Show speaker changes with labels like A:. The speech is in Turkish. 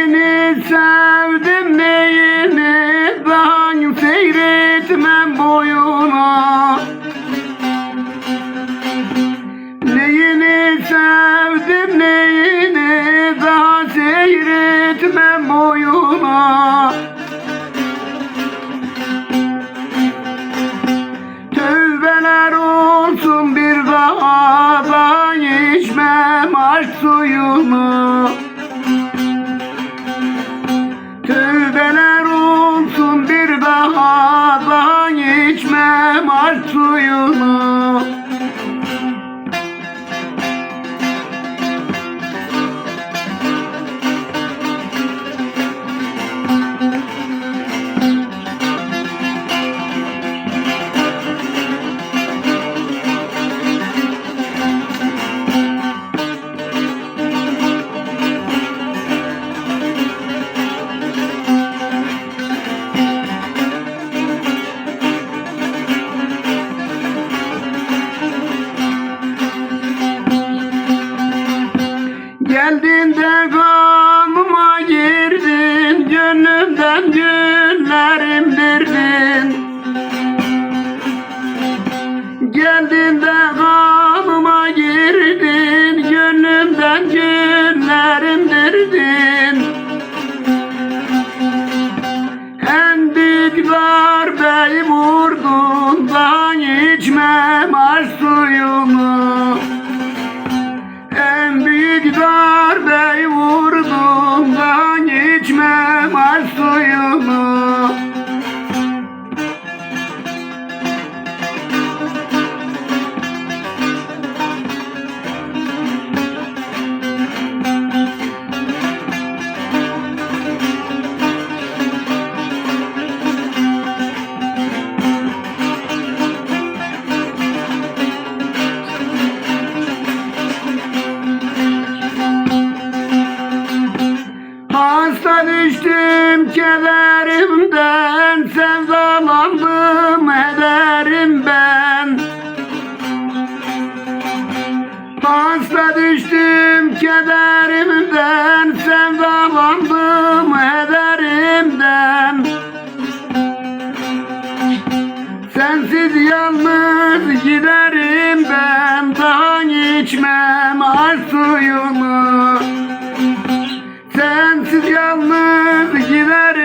A: Neyini sevdim neyini ben seyretmem boyuna. Neyini sevdim neyini ben seyretmem boyuna. Tövbeler olsun bir daha ben içmem aşk suyunu. Tövbeler olsun bir daha da içmem aşk suyunu Geldin de kanıma girdin Gönlümden günlerim dirdin. Geldin de kanıma girdin Gönlümden günlerim dirdin. En büyük darbeyi vurdun Da içmem aşk suyunu en büyük darbeyi vurdum ben içmem aşk suyunu kederimden Sevdalandım ederim ben. Hasta düştüm kederimden Sevdalandım ederimden Sensiz yalnız giderim ben Daha içmem aşk suyunu. Sensiz yalnız giderim